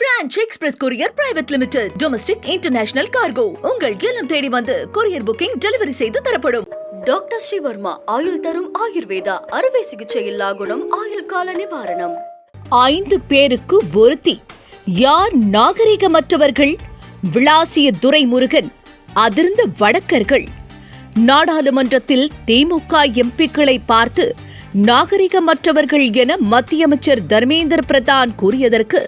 Franch express courier private limited domestic international cargo. உங்கள் இல்லம் தேடி வந்து கொரியர் புக்கிங் டெலிவரி செய்து தரப்படும். டாக்டர் ஸ்ரீவர்மா ஆயுள் தரும் ஆயுர்வேதா அறுவை சிகிச்சை இல்லா குணம் ஆயுள் கால நிவாரணம். ஐந்து பேருக்கு ஒருத்தி. யார் நாகரிகமற்றவர்கள்? விளாசிய துரைமுருகன் அதிர்ந்த வடக்கர்கள். நாடாளுமன்றத்தில் திமுக எம்பிக்களை பார்த்து நாகரிகமற்றவர்கள் என மத்திய அமைச்சர் தர்மேந்திர பிரதான் கூறியதற்கு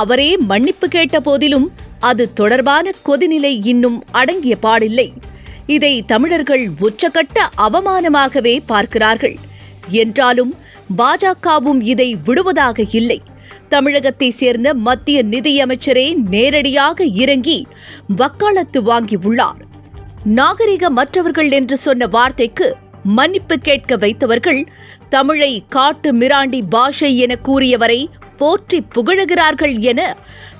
அவரே மன்னிப்பு கேட்ட போதிலும் அது தொடர்பான கொதிநிலை இன்னும் அடங்கிய பாடில்லை. இதை தமிழர்கள் உச்சகட்ட அவமானமாகவே பார்க்கிறார்கள். என்றாலும் பாஜகவும் இதை விடுவதாக இல்லை. தமிழகத்தை சேர்ந்த மத்திய நிதியமைச்சரே நேரடியாக இறங்கி வக்காலத்து வாங்கியுள்ளார் நாகரிகமற்றவர்கள் என்று சொன்ன வார்த்தைக்கு மன்னிப்பு கேட்க வைத்தவர்கள் தமிழை காட்டு மிராண்டி பாஷை என கூறியவரை போற்றி புகழுகிறார்கள் என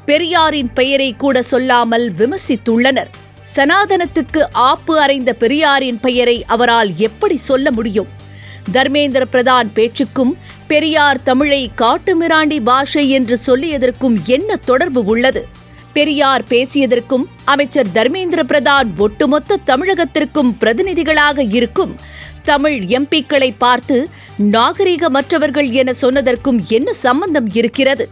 பெரியாரின் பெயரை கூட சொல்லாமல் விமர்சித்துள்ளனர். சனாதனத்துக்கு ஆப்பு அறைந்த பெரியாரின் பெயரை அவரால் எப்படி சொல்ல முடியும்? தர்மேந்திர பிரதான் பேச்சுக்கும் பெரியார் தமிழை காட்டுமிராண்டி பாஷை என்று சொல்லியதற்கும் என்ன தொடர்பு உள்ளது? பெரியார் பேசியதற்கும் அமைச்சர் தர்மேந்திர பிரதான் ஒட்டுமொத்த தமிழகத்திற்கும் பிரதிநிதிகளாக இருக்கும் தமிழ் எம்பிக்களை பார்த்து நாகரீகமற்றவர்கள் என சொன்னதற்கும் என்ன சம்பந்தம் இருக்கிறது?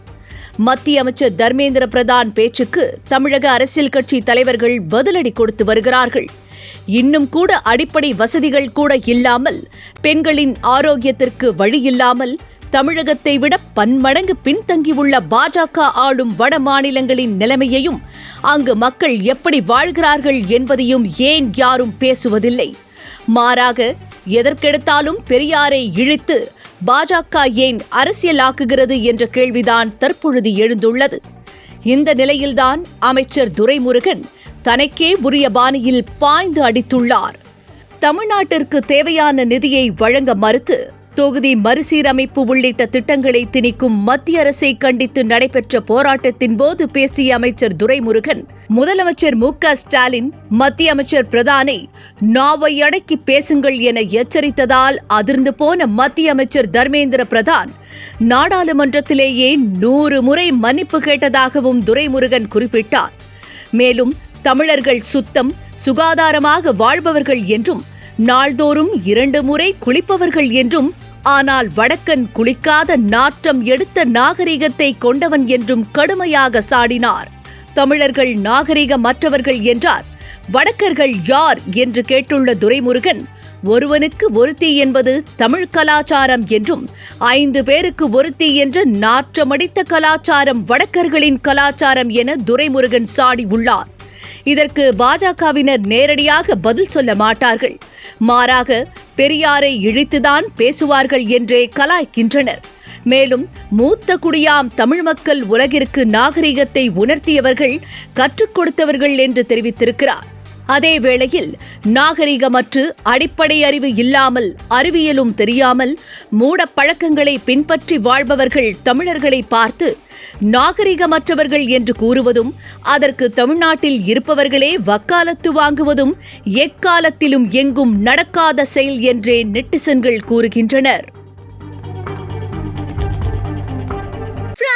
மத்திய அமைச்சர் தர்மேந்திர பிரதான் பேச்சுக்கு தமிழக அரசியல் கட்சி தலைவர்கள் பதிலடி கொடுத்து வருகிறார்கள். இன்னும் கூட அடிப்படை வசதிகள் கூட இல்லாமல் பெண்களின் ஆரோக்கியத்திற்கு வழி இல்லாமல் தமிழகத்தை விட பன்மடங்கு பின்தங்கியுள்ள பாஜக ஆளும் வட மாநிலங்களின் நிலைமையையும் அங்கு மக்கள் எப்படி வாழ்கிறார்கள் என்பதையும் ஏன் யாரும் பேசுவதில்லை? மாறாக எதற்கெடுத்தாலும் பெரியாரை இழித்து பாஜக ஏன் அரசியலாக்குகிறது என்ற கேள்விதான் தற்பொழுது எழுந்துள்ளது. இந்த நிலையில்தான் அமைச்சர் துரைமுருகன் தனக்கே உரிய பாணியில் பாய்ந்து அடித்துள்ளார். தமிழ்நாட்டிற்கு தேவையான நிதியை வழங்க மறுத்து தொகுதி மறுசீரமைப்பு உள்ளிட்ட திட்டங்களை திணிக்கும் மத்திய அரசை கண்டித்து நடைபெற்ற போராட்டத்தின் போது பேசிய அமைச்சர் துரைமுருகன் முதலமைச்சர் மு க ஸ்டாலின் மத்திய அமைச்சர் பிரதானை நாவை அடக்கி பேசுங்கள் என எச்சரித்ததால் அதிர்ந்து போன மத்திய அமைச்சர் தர்மேந்திர பிரதான் நாடாளுமன்றத்திலேயே நூறு முறை மன்னிப்பு கேட்டதாகவும் துரைமுருகன் குறிப்பிட்டார். மேலும் தமிழர்கள் சுத்தம் சுகாதாரமாக வாழ்பவர்கள் என்றும் நாள்தோறும் இரண்டு முறை குளிப்பவர்கள் என்றும் ஆனால் வடக்கன் குளிக்காத நாற்றம் எடுத்த நாகரிகத்தை கொண்டவன் என்றும் கடுமையாக சாடினார். தமிழர்கள் நாகரிகமற்றவர்கள் என்றார். வடக்கர்கள் யார் என்று கேட்டுள்ள துரைமுருகன் ஒருவனுக்கு ஒருத்தி என்பது தமிழ் கலாச்சாரம் என்றும் ஐந்து பேருக்கு ஒருத்தி என்ற நாற்றமடித்த கலாச்சாரம் வடக்கர்களின் கலாச்சாரம் என துரைமுருகன் சாடி உள்ளார் இதற்கு பாஜகவினர் நேரடியாக பதில் சொல்ல மாட்டார்கள். மாறாக பெரியாரை இழித்துதான் பேசுவார்கள் என்றே கலாய்க்கின்றனர். மேலும் மூத்த குடியாம் தமிழ் மக்கள் உலகிற்கு நாகரிகத்தை உணர்த்தியவர்கள் கற்றுக் கொடுத்தவர்கள் என்று தெரிவித்திருக்கிறார். அதே வேளையில் நாகரிகமற்று அடிப்படை அறிவு இல்லாமல் அறிவியலும் தெரியாமல் மூடப்பழக்கங்களை பின்பற்றி வாழ்பவர்கள் தமிழர்களை பார்த்து நாகரிகமற்றவர்கள் என்று கூறுவதும் அதற்கு தமிழ்நாட்டில் இருப்பவர்களே வக்காலத்து வாங்குவதும் எக்காலத்திலும் எங்கும் நடக்காத செயல் என்றே நெட்டிசன்கள் கூறுகின்றனர்.